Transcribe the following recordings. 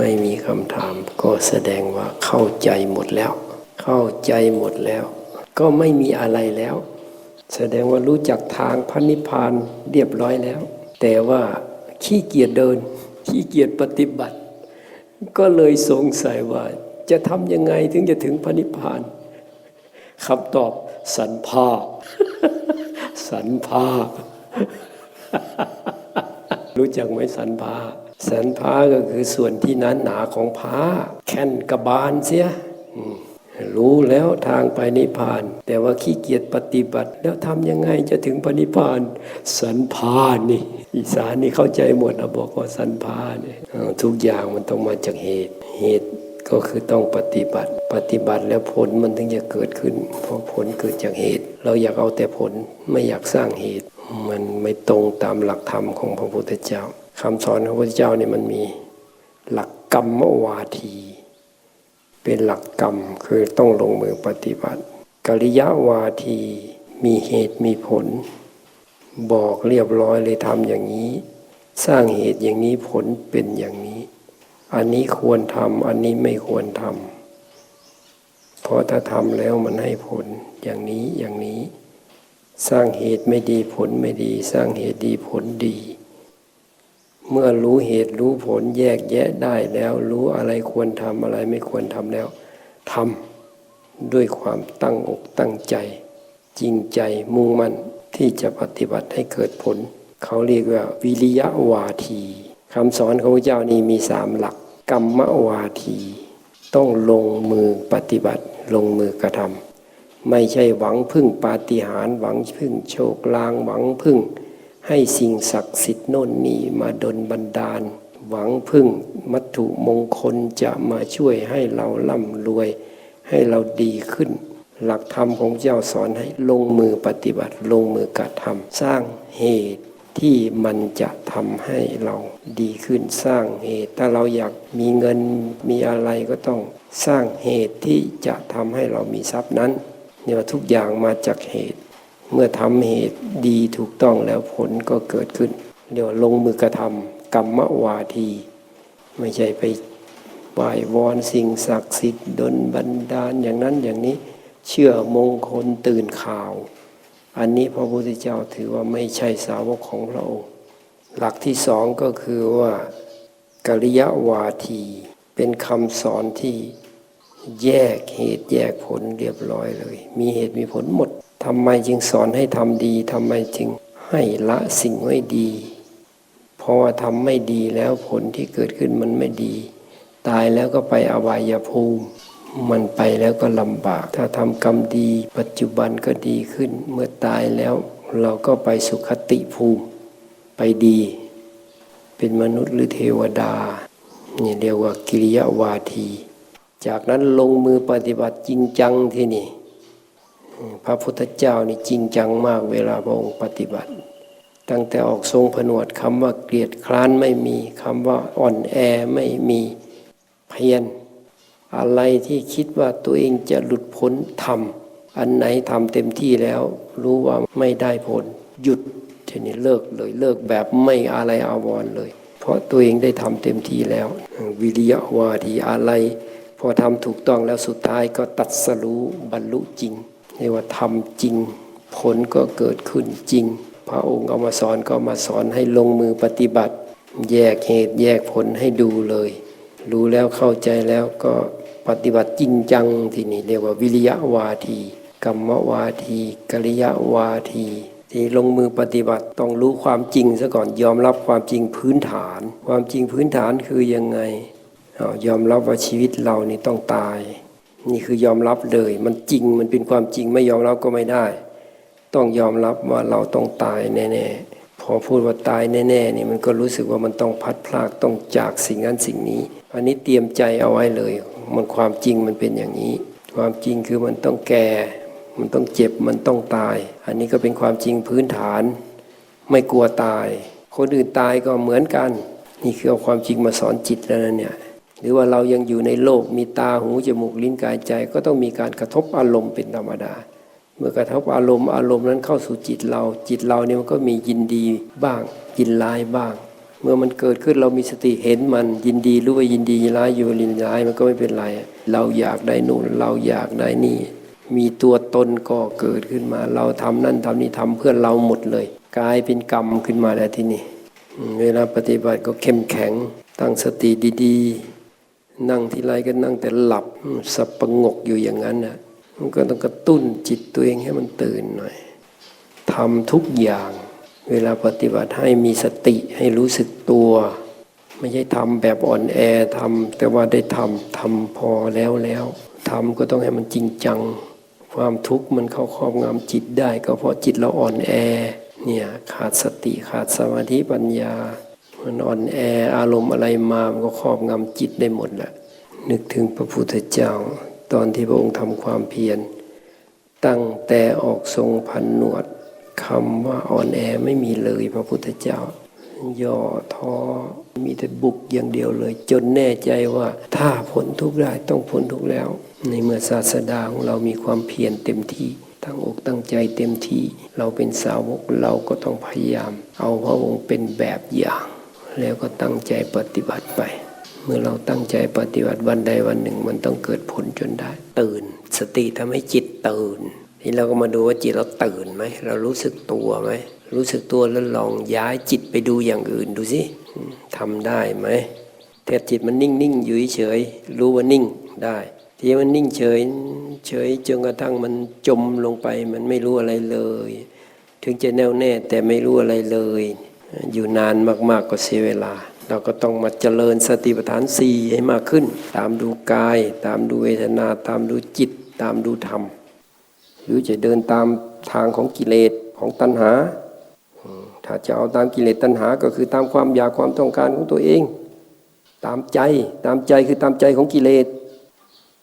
ไม่มีคำถาม ก็แสดงว่าเข้าใจหมดแล้ว เข้าใจหมดแล้ว ก็ไม่มีอะไรแล้ว แสดงว่ารู้จักทางพระนิพพานเรียบร้อยแล้ว แต่ว่าขี้เกียจเดิน ขี้เกียจปฏิบัติ ก็เลยสงสัยว่า จะทำยังไงถึงจะถึงพระนิพพานคำตอบสันผ้าสันผ้ารู้จักไหมสันผ้า สันผ้าก็คือส่วนที่หนหนาของผ้า แค่นกระบาลเสียรู้แล้วทางไปนิพพาน แต่ว่าขี้เกียจปฏิบัติ แล้วทำยังไงจะถึงพระนิพพาน สันผ้านี่อีสานนี่เข้าใจหมดนะบอกว่าสันผ้านี่ทุกอย่างมันต้องมาจากเหตุ เหตุก็คือต้องปฏิบัติ ปฏิบัติแล้วผลมันถึงจะเกิดขึ้น เพราะผลเกิดจากเหตุ เราอยากเอาแต่ผลไม่อยากสร้างเหตุ มันไม่ตรงตามหลักธรรมของพระพุทธเจ้า คำสอนของพระพุทธเจ้าเนี่ยมันมีหลักกรรมวาที เป็นหลักกรรมคือต้องลงมือปฏิบัติกริยาวาทีมีเหตุมีผล บอกเรียบร้อยเลยทำอย่างนี้ สร้างเหตุอย่างนี้ผลเป็นอย่างนี้ อันนี้ควรทำอันนี้ไม่ควรทำเพราะถ้าทำแล้วมันให้ผลอย่างนี้อย่างนี้ สร้างเหตุไม่ดีผลไม่ดี สร้างเหตุดีผลดี เมื่อรู้เหตุรู้ผลแยกแยะได้แล้ว รู้อะไรควรทำอะไรไม่ควรทำแล้วทำด้วยความตั้งอกตั้งใจ จริงใจมุ่งมั่นที่จะปฏิบัติให้เกิดผล เขาเรียกว่า วิริยะวาทีคำสอนของพระเจ้านี่มีสามหลัก กรรมวาที ต้องลงมือปฏิบัติ ลงมือกระทำไม่ใช่หวังพึ่งปาฏิหาริย์หวังพึ่งโชคลางหวังพึ่ง ให้สิ่งศักดิ์สิทธิ์โน่นนี่มาดลบันดาล หวังพึ่งมัตถุมงคลจะมาช่วยให้เราร่ำรวย ให้เราดีขึ้น หลักธรรมของเจ้าสอนให้ลงมือปฏิบัติลงมือกระทำสร้างเหตุที่มันจะทำให้เราดีขึ้นสร้างเหตุ ถ้าเราอยากมีเงินมีอะไรก็ต้องสร้างเหตุที่จะทำให้เรามีทรัพย์นั้นเนี่ยทุกอย่างมาจากเหตุ เมื่อทำเหตุดีถูกต้องแล้วผลก็เกิดขึ้นเดี๋ยวลงมือกระทำกรรมวาที ไม่ใช่ไปไหว้วอนสิ่งศักดิ์สิทธิ์ดลบันดาลอย่างนั้นอย่างนี้เชื่อมงคลตื่นข่าว อันนี้พระพุทธเจ้าถือว่าไม่ใช่สาวกของพระองค์หลักที่สองก็คือว่า กริยวาที เป็นคำสอนที่แยกเหตุแยกผลเรียบร้อยเลย มีเหตุมีผลหมด ทำไมจึงสอนให้ทำดีทำไมจึงให้ละสิ่งไม่ดี เพราะว่าทำไม่ดีแล้วผลที่เกิดขึ้นมันไม่ดี ตายแล้วก็ไปอวัยภูมิ มันไปแล้วก็ลำบาก ถ้าทำกรรมดี ปัจจุบันก็ดีขึ้น เมื่อตายแล้วเราก็ไปสุขติภูมิ ไปดี เป็นมนุษย์หรือเทวดานี่เรียกว่ากิริยาวาที จากนั้นลงมือปฏิบัติจริงจังที่นี่ พระพุทธเจ้านี่จริงจังมากเวลาพระองค์ปฏิบัติ ตั้งแต่ออกทรงผนวดคำว่าเกลียดคร้านไม่มีคำว่าอ่อนแอไม่มีเพียรอะไรที่คิดว่าตัวเองจะหลุดพ้นทำอันไหนทำเต็มที่แล้ว รู้ว่าไม่ได้ผล หยุดทีนี้เลิกเลยเลิกแบบไม่อะไรอาวรเลย เพราะตัวเองได้ทำเต็มที่แล้ว วิริยะวาทีอะไร พอทำถูกต้องแล้วสุดท้ายก็ตัดสรู้บรรลุจริง เรียกว่าทำจริง ผลก็เกิดขึ้นจริง พระองค์เอามาสอนก็มาสอนให้ลงมือปฏิบัติ แยกเหตุแยกผลให้ดูเลย รู้แล้วเข้าใจแล้วก็ปฏิบัติจริงจังที่นี่เรียกว่าวิริยะวาทีกรรมวาทีกริยาวาทีที่ลงมือปฏิบัติต้องรู้ความจริงซะก่อนยอมรับความจริงพื้นฐาน ความจริงพื้นฐานคือยังไงเอยอมรับว่าชีวิตเรานี่ต้องตาย นี่คือยอมรับเลย มันจริงมันเป็นความจริงไม่ยอมรับก็ไม่ได้ ต้องยอมรับว่าเราต้องตายแน่ๆพอพูดว่าตายแน่ๆนี่มันก็รู้สึกว่ามันต้องพัดพลากต้องจากสิ่งนั้นสิ่งนี้ อันนี้เตรียมใจเอาไว้เลย มันความจริงมันเป็นอย่างนี้ ความจริงคือมันต้องแก่ มันต้องเจ็บมันต้องตาย อันนี้ก็เป็นความจริงพื้นฐาน ไม่กลัวตาย คนอื่นตายก็เหมือนกัน นี่คือเอาความจริงมาสอนจิตแล้วนะเนี่ย หรือว่าเรายังอยู่ในโลกมีตาหูจมูกลิ้นกายใจ ก็ต้องมีการกระทบอารมณ์เป็นธรรมดา เมื่อกระทบอารมณ์อารมณ์นั้นเข้าสู่จิตเรา จิตเราเนี่ยมันก็มียินดีบ้างยินร้ายบ้าง เมื่อมันเกิดขึ้นเรามีสติเห็นมันยินดีรู้ว่ายินดีร้ายอยู่ยินร้ายมันก็ไม่เป็นไร เราอยากได้นู่นเราอยากได้นี่ มีตัวตนก็เกิดขึ้นมา เราทำนั่นทำนี่ทำเพื่อเราหมดเลยกลายเป็นกรรมขึ้นมาแล้วที่นี่เวลาปฏิบัติก็เข้มแข็งตั้งสติดีๆ นั่งทีไรก็นั่งแต่หลับสับประงกอยู่อย่างนั้นนะมันก็ต้องกระตุ้นจิตตัวเองให้มันตื่นหน่อยทำทุกอย่างเวลาปฏิบัติให้มีสติให้รู้สึกตัว ไม่ใช่ทำแบบอ่อนแอทำแต่ว่าได้ทำทำพอแล้วแล้วทำก็ต้องให้มันจริงจัง ความทุกข์มันเข้าครอบงำจิตได้ ก็เพราะจิตเราอ่อนแอเนี่ยขาดสติขาดสมาธิปัญญา มันอ่อนแออารมณ์อะไรมามันก็ครอบงำจิตได้หมดแหละนึกถึงพระพุทธเจ้า ตอนที่พระองค์ทำความเพียร ตั้งแต่ออกทรงพันหนวดคำว่าอ่อนแอไม่มีเลยพระพุทธเจ้า ย่อท้อมีแต่บุกอย่างเดียวเลย จนแน่ใจว่าถ้าพ้นทุกข์ได้ต้องพ้นทุกข์แล้ว ในเมื่อศาสดาของเรามีความเพียรเต็มที่ตั้งอกตั้งใจเต็มที่ เราเป็นสาวกเราก็ต้องพยายาม เอาพระองค์เป็นแบบอย่าง แล้วก็ตั้งใจปฏิบัติไป เมื่อเราตั้งใจปฏิบัติวันใดวันหนึ่ง มันต้องเกิดผลจนได้ ตื่น สติทำให้จิตตื่นทีเราก็มาดูว่าจิตเราตื่นไหมเรารู้สึกตัวไหมรู้สึกตัวแล้วลองย้ายจิตไปดูอย่างอื่นดูสิทำได้ไหมแต่จิตมันนิ่งนิ่งๆอยู่เฉยรู้ว่านิ่งได้ที่มันนิ่งเฉยเฉยจนกระทั่งมันจมลงไป มันไม่รู้อะไรเลย ถึงจะแน่วแน่แต่ไม่รู้อะไรเลย อยู่นานมากๆก็เสียเวลา เราก็ต้องมาเจริญสติปัฏฐานสี่ให้มากขึ้น ตามดูกาย ตามดูเวทนา ตามดูจิต ตามดูธรรม หรือจะเดินตามทางของกิเลสของตัณหา ถ้าจะเอาตามกิเลสตัณหาก็คือตามความอยากความต้องการของตัวเอง ตามใจตามใจคือตามใจของกิเลส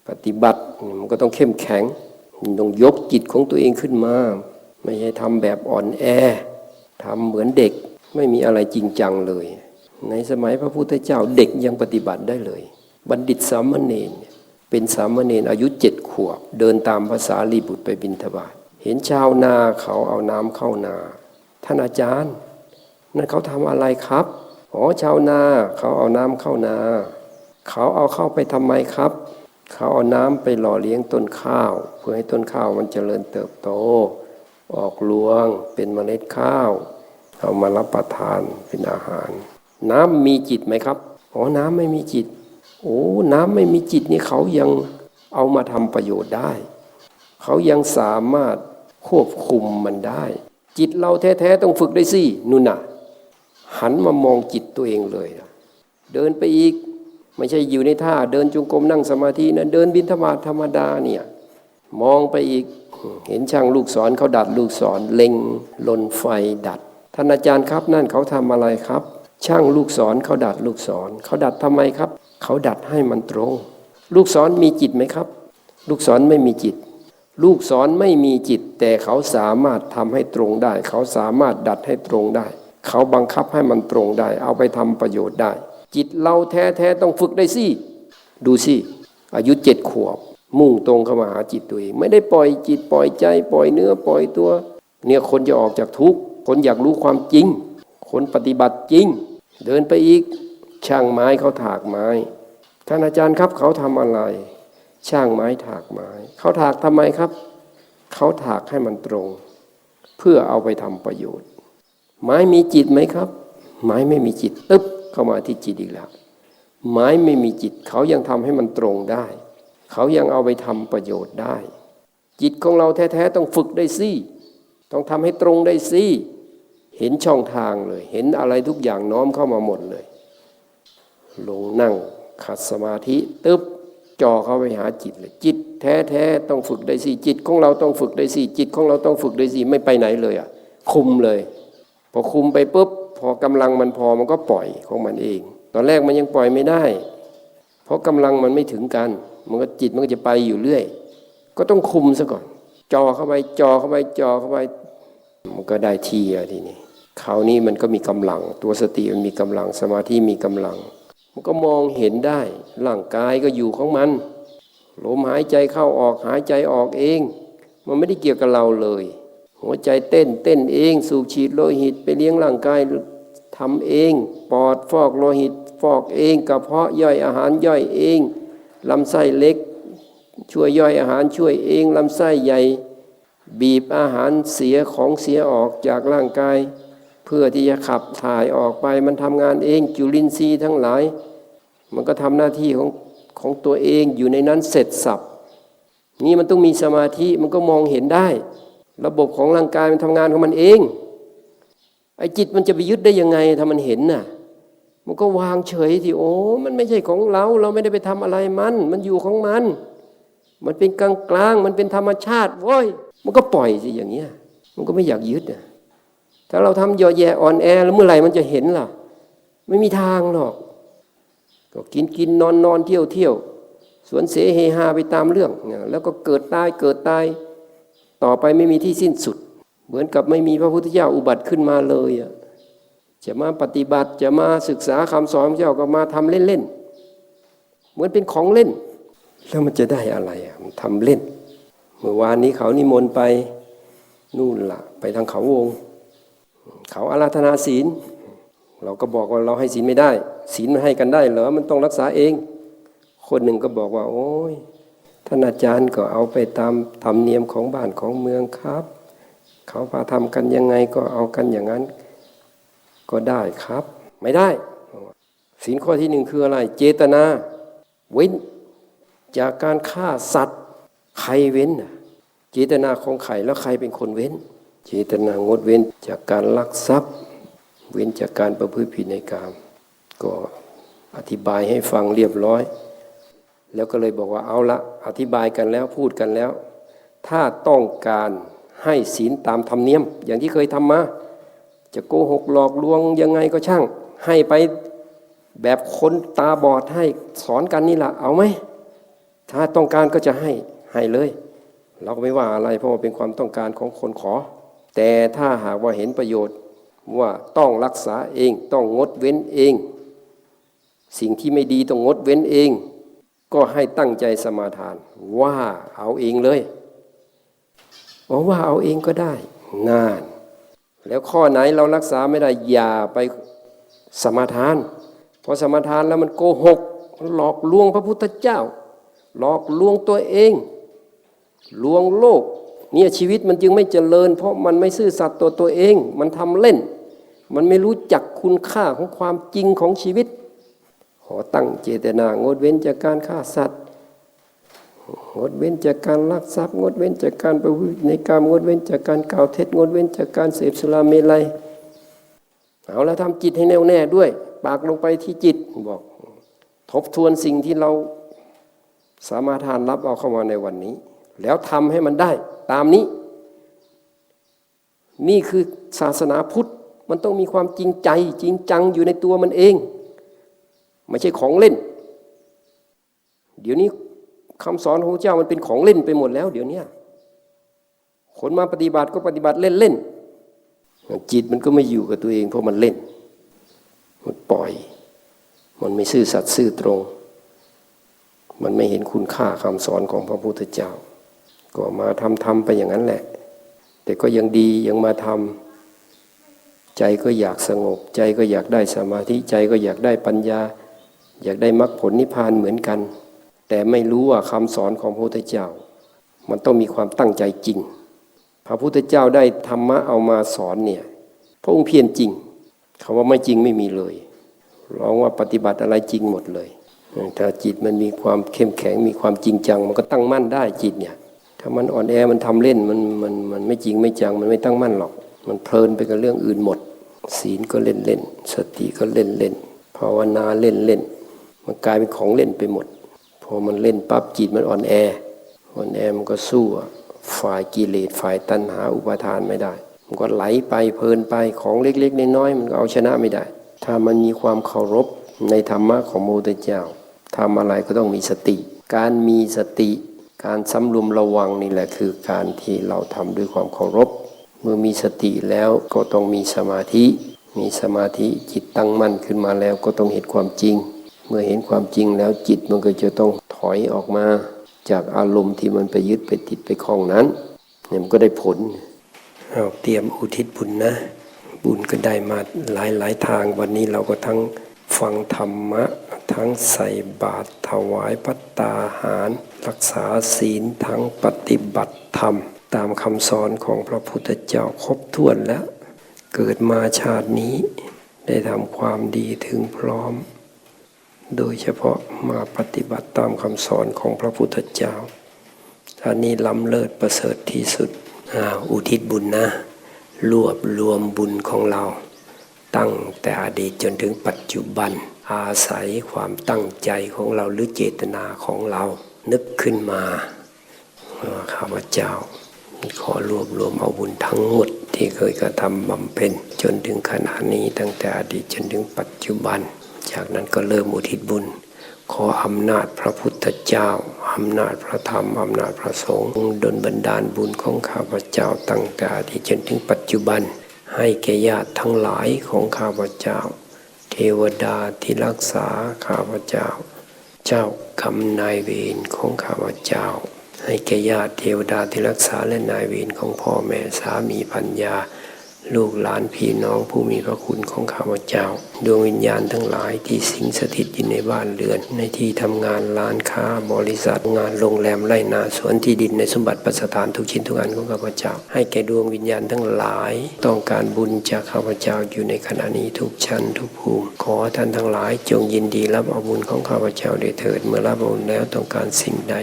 ปฏิบัติมันก็ต้องเข้มแข็งต้องยกจิตของตัวเองขึ้นมา ไม่ใช่ทำแบบอ่อนแอทำเหมือนเด็ก ไม่มีอะไรจริงจังเลย ในสมัยพระพุทธเจ้าเด็กยังปฏิบัติได้เลย บัณฑิตสามเณรเป็นสามเณรอายุเจ็ดขวบ เดินตามภาษาลีบุตรไปบิณฑบาตเห็นชาวนาเขาเอาน้ำเข้านา ท่านอาจารย์ นั่นเขาทำอะไรครับอ๋อชาวนาเขาเอาน้ำเข้านา เขาเอาเข้าไปทำไมครับ เขาเอาน้ำไปหล่อเลี้ยงต้นข้าว เพื่อให้ต้นข้าวมันเจริญเติบโต ออกรวงเป็นเมล็ดข้าว เอามารับประทานเป็นอาหาร น้ำมีจิตไหมครับอ๋อน้ำไม่มีจิต โอ้น้ำไม่มีจิตนี่เขายังเอามาทำประโยชน์ได้ เขายังสามารถควบคุมมันได้ จิตเราแท้ๆต้องฝึกได้สินุ่นน่ะ หันมามองจิตตัวเองเลย เดินไปอีกไม่ใช่อยู่ในท่าเดินจงกรมนั่งสมาธินะเดินบินธบาตธรรมดาเนี่ยมองไปอีกเห็นช่างลูกศรเขาดัดลูกศรเล็งลนไฟดัด ท่านอาจารย์ครับนั่นเขาทำอะไรครับ ช่างลูกศรเขาดัดลูกศรเขาดัดทำไมครับ เขาดัดให้มันตรง ลูกศรมีจิตไหมครับ ลูกศรไม่มีจิต ลูกศรไม่มีจิต แต่เขาสามารถทำให้ตรงได้ เขาสามารถดัดให้ตรงได้ เขาบังคับให้มันตรงได้ เอาไปทำประโยชน์ได้ จิตเราแท้ๆต้องฝึกได้สิดูสิอายุเจ็ดขวบ มุ่งตรงเข้ามาหาจิตตัวเอง ไม่ได้ปล่อยจิตปล่อยใจ ปล่อยเนื้อปล่อยตัว เนี่ยคนจะออกจากทุกข์ คนอยากรู้ความจริง คนปฏิบัติจริง เดินไปอีก ช่างไม้เขาถากไม้ ท่านอาจารย์ครับเขาทำอะไร ช่างไม้ถากไม้ เขาถากทำไมครับ เขาถากให้มันตรง เพื่อเอาไปทำประโยชน์ ไม้มีจิตไหมครับ ไม้ไม่มีจิตตึ๊บเข้ามาที่จิตอีกแล้วไม้ไม่มีจิต เขายังทำให้มันตรงได้ เขายังเอาไปทำประโยชน์ได้ จิตของเราแท้ๆต้องฝึกได้สิต้องทำให้ตรงได้สิ เห็นช่องทางเลย เห็นอะไรทุกอย่างน้อมเข้ามาหมดเลย ลงนั่งขัดสมาธิตึ๊บจ่อเข้าไปหาจิตเลยจิตแท้ๆต้องฝึกได้สิจิตของเราต้องฝึกได้สิจิตของเราต้องฝึกได้สิไม่ไปไหนเลยอะ คุมเลย พอคุมไปปุ๊บพอกำลังมันพอมันก็ปล่อยของมันเอง ตอนแรกมันยังปล่อยไม่ได้ เพราะกำลังมันไม่ถึงกัน มันก็จิตมันก็จะไปอยู่เรื่อย ก็ต้องคุมซะก่อน จ่อเข้าไปจ่อเข้าไปจ่อเข้าไป มันก็ได้ที่อะทีนี้ คราวนี้มันก็มีกำลัง ตัวสติมันมีกำลังสมาธิมีกำลัง มันก็มองเห็นได้ร่างกายก็อยู่ของมันลมหายใจเข้าออกหายใจออกเอง มันไม่ได้เกี่ยวกับเราเลย หัวใจเต้นเต้นเอง สูบฉีดโลหิตไปเลี้ยงร่างกายทำเอง ปอดฟอกโลหิต ฟอกเองกระเพาะย่อยอาหารย่อยเองลำไส้เล็ก ช่วยย่อยอาหารช่วยเองลำไส้ใหญ่ บีบอาหารเสียของเสียออกจากร่างกาย เพื่อที่จะขับถ่ายออกไป มันทำงานเองจุลินทรีย์ทั้งหลาย มันก็ทำหน้าที่ของของตัวเองอยู่ในนั้นเสร็จสับนี่มันต้องมีสมาธิมันก็มองเห็นได้ ระบบของร่างกายมันทำงานของมันเองไอ้จิตมันจะไปยึดได้ยังไงถ้ามันเห็นน่ะ มันก็วางเฉยที่โอ้มันไม่ใช่ของเรา เราไม่ได้ไปทำอะไรมัน มันอยู่ของมัน มันเป็นกลางกลางมันเป็นธรรมชาติโว้ยมันก็ปล่อยสิอย่างเงี้ย มันก็ไม่อยากยึดน่ะ ถ้าเราทำเยอะแยะอ่อนแอแล้วเมื่อไหร่มันจะเห็นล่ะ ไม่มีทางหรอก ก็กินกินนอนนอนเที่ยวเที่ยวสวนเสเฮฮาไปตามเรื่อง แล้วก็เกิดตายเกิดตาย ต่อไปไม่มีที่สิ้นสุด เหมือนกับไม่มีพระพุทธเจ้าอุบัติขึ้นมาเลยอะจะมาปฏิบัติจะมาศึกษาคำสอนเจ้าก็มาทำเล่นๆ เหมือนเป็นของเล่น แล้วมันจะได้อะไรอะมันทำเล่น เมื่อวานนี้เขานิมนต์ไป นู่นล่ะ ไปทางเขาวง เขาอาราธนาศีล เราก็บอกว่าเราให้ศีลไม่ได้ ศีลมันให้กันได้เหรอมันต้องรักษาเอง คนหนึ่งก็บอกว่า โอ้ยท่านอาจารย์ก็เอาไปตามธรรมเนียมของบ้านของเมืองครับ เขาพาทำกันยังไงก็เอากันอย่างนั้น ก็ได้ครับ ไม่ได้ศีลข้อที่หนึ่งคืออะไร เจตนา เว้น จากการฆ่าสัตว์ใครเว้นเจตนาของใครแล้วใครเป็นคนเว้น เจตนางดเว้นจากการลักทรัพย์ เว้นจากการประพฤติผิดในกามก็อธิบายให้ฟังเรียบร้อย แล้วก็เลยบอกว่าเอาละอธิบายกันแล้วพูดกันแล้ว ถ้าต้องการให้ศีลตามธรรมเนียม อย่างที่เคยทำมา จะโกหกหลอกลวงยังไงก็ช่าง ให้ไปแบบคนตาบอดให้สอนกันนี่แหละเอาไหมถ้าต้องการก็จะให้ให้เลย เราก็ไม่ว่าอะไรเพราะว่าเป็นความต้องการของคนขอ แต่ถ้าหากว่าเห็นประโยชน์ว่าต้องรักษาเองต้องงดเว้นเอง สิ่งที่ไม่ดีต้องงดเว้นเอง ก็ให้ตั้งใจสมาทาน ว่าเอาเองเลยบอกว่าเอาเองก็ได้นานแล้วข้อไหนเรารักษาไม่ได้อย่าไปสมาทาน เพราะสมาทานแล้วมันโกหก หลอกลวงพระพุทธเจ้า หลอกลวงตัวเอง ลวงโลก เนี่ยชีวิตมันจึงไม่เจริญ เพราะมันไม่ซื่อสัตย์ตัวตัวเอง มันทำเล่น มันไม่รู้จักคุณค่าของความจริงของชีวิต ขอตั้งเจตนางดเว้นจากการฆ่าสัตว์งดเว้นจากการลักทรัพย์งดเว้นจากการประพฤติในกรรงดเว้นจากการกล่าวเท็จงดเว้นจากการเสพสุราเมลัยเอาแล้วทำจิตให้แน่วแน่ด้วย ปากลงไปที่จิตบอก ทบทวนสิ่งที่เราสามารถทานรับเอาเข้ามาในวันนี้ แล้วทำให้มันได้ตามนี้ นี่คือศาสนาพุทธมันต้องมีความจริงใจจริงจังอยู่ในตัวมันเอง ไม่ใช่ของเล่น เดี๋ยวนี้คำสอนของพระเจ้ามันเป็นของเล่นไปหมดแล้ว เดี๋ยวนี้คนมาปฏิบัติก็ปฏิบัติเล่นๆจิตมันก็ไม่อยู่กับตัวเองเพราะมันเล่น มันปล่อย มันไม่ซื่อสัตย์ซื่อตรง มันไม่เห็นคุณค่าคำสอนของพระพุทธเจ้า ก็มาทำทำไปอย่างนั้นแหละ แต่ก็ยังดียังมาทำใจก็อยากสงบ ใจก็อยากได้สมาธิใจก็อยากได้ปัญญา อยากได้มรรคผลนิพพานเหมือนกัน แต่ไม่รู้ว่าคำสอนของพระพุทธเจ้า มันต้องมีความตั้งใจจริง พระพุทธเจ้าได้ธรรมะเอามาสอนเนี่ยพระองค์เพียรจริงคำว่าไม่จริงไม่มีเลยร้องว่าปฏิบัติอะไรจริงหมดเลย ถ้าจิตมันมีความเข้มแข็งมีความจริงจัง มันก็ตั้งมั่นได้จิตเนี่ย ถ้ามันอ่อนแอมันทำเล่นมันมันมันไม่จริงไม่จังมันไม่ตั้งมั่นหรอก มันเพลินไปกับเรื่องอื่นหมด ศีลก็เล่นเล่นสติก็เล่นเล่นภาวนาเล่นเล่นมันกลายเป็นของเล่นไปหมด พอมันเล่นปั๊บจิตมันอ่อนแออ่อนแอมันก็สู้ฝ่ายกิเลสฝ่ายตัณหาอุปาทานไม่ได้ มันก็ไหลไปเพลินไปของเล็กๆน้อยๆมันก็เอาชนะไม่ได้ ถ้ามันมีความเคารพในธรรมะของโมตเจ้าทำอะไรก็ต้องมีสติ การมีสติ การสำรวมระวังนี่แหละคือการที่เราทำด้วยความเคารพ เมื่อมีสติแล้วก็ต้องมีสมาธิ มีสมาธิจิตตั้งมั่นขึ้นมาแล้วก็ต้องเห็นความจริง เมื่อเห็นความจริงแล้วจิตมันก็จะต้องถอยออกมา จากอารมณ์ที่มันไปยึดไปติดไปคล้องนั้นเนี่ยมันก็ได้ผลเอาเตรียมอุทิศบุญนะ บุญก็ได้มาหลายหลายทางวันนี้เราก็ทั้งฟังธรรมะ ทั้งใส่บาตรถวายพัตตาหาร รักษาศีลทั้งปฏิบัติธรรม ตามคำสอนของพระพุทธเจ้าครบถ้วนแล้ว เกิดมาชาตินี้ ได้ทำความดีถึงพร้อม โดยเฉพาะมาปฏิบัติตามคำสอนของพระพุทธเจ้าอันนี้ล้ำเลิศประเสริฐที่สุดออุทิศบุญนะ รวบรวมบุญของเรา ตั้งแต่อดีตจนถึงปัจจุบัน อาศัยความตั้งใจของเราหรือเจตนาของเรานึกขึ้นมาข้าพเจ้า ขอรวบรวมเอาบุญทั้งหมดที่เคยกระทำบำเพ็ญจนถึงขณะนี้ตั้งแต่อดีตจนถึงปัจจุบัน จากนั้นก็เริ่มอุทิศบุญ ขออำนาจพระพุทธเจ้าอำนาจพระธรรม อำนาจพระสงฆ์ดลบันดาลบุญของข้าพเจ้าตั้งแต่อดีตจนถึงปัจจุบัน ให้แก่ญาติทั้งหลายของข้าพเจ้า ทวดาที่รักษาข้าพเจ้า เจ้ากรรมนายเวรของข้าพเจ้า ให้แก่ญาติเทวดาที่รักษาและนายเวรของพ่อแม่สามีพัญญา ลูกหลานพี่น้องผู้มีพระคุณของข้าพเจ้า ดวงวิญญาณทั้งหลายที่สิงสถิตอยู่ในบ้านเรือน ในที่ทำงานร้านค้าบริษัทงานโรงแรมไร่นาสวนที่ดินในสมบัติประสถานทุกชิ้นทุกอันของข้าพเจ้า ให้แก่ดวงวิญญาณทั้งหลาย ต้องการบุญจากข้าพเจ้าอยู่ในขณะนี้ทุกชั้นทุกภูมิ ขอท่านทั้งหลายจงยินดีรับเอาบุญของข้าพเจ้าได้เถิด เมื่อรับบุญแล้วต้องการสิ่งใด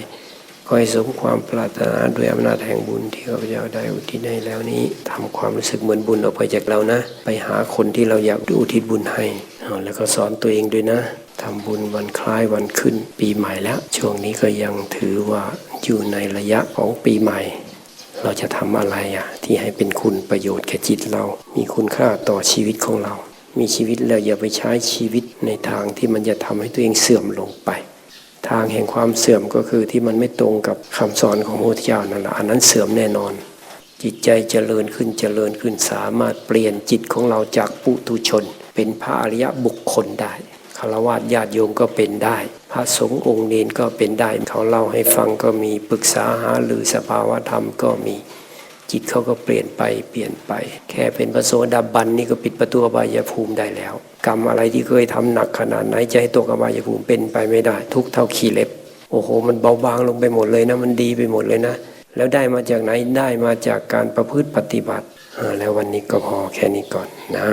อให้สมความปรารถนาด้วยอำนาจแห่งบุญที่ข้าพเจ้าได้อุทิศให้แล้วนี้ทำความรู้สึกเหมือนบุญออกไปจากเรานะ ไปหาคนที่เราอยากอุทิศบุญให้ แล้วก็สอนตัวเองด้วยนะทำบุญวันคล้ายวันขึ้นปีใหม่แล้ว ช่วงนี้ก็ยังถือว่าอยู่ในระยะของปีใหม่ เราจะทำอะไรอะที่ให้เป็นคุณประโยชน์แก่จิตเรา มีคุณค่าต่อชีวิตของเรา มีชีวิตแล้วอย่าไปใช้ชีวิตในทางที่มันจะทำให้ตัวเองเสื่อมลงไป ทางแห่งความเสื่อมก็คือที่มันไม่ตรงกับคำสอนของพระพุทธเจ้านั่นแหละอันนั้นเสื่อมแน่นอน จิตใจเจริญขึ้นเจริญขึ้นสามารถเปลี่ยนจิตของเราจากปุถุชน เป็นพระอริยบุคคลได้คารวะญาติโยมก็เป็นได้ พระสงฆ์องค์เนนก็เป็นได้ เขาเล่าให้ฟังก็มีปรึกษาหาหรือสภาวะธรรมก็มี จิตเขาก็เปลี่ยนไปเปลี่ยนไป แค่เป็นพระโสดาบันนี่ก็ปิดประตูอบายภูมิได้แล้ว กรรมอะไรที่เคยทำหนักขนาดไหนจะให้ตกอบายภูมิเป็นไปไม่ได้ ทุกเท่าขี้เล็บ โอ้โห มันเบาบางลงไปหมดเลยนะ มันดีไปหมดเลยนะ แล้วได้มาจากไหนได้มาจากการประพฤติปฏิบัติแล้ววันนี้ก็พอแค่นี้ก่อนนะ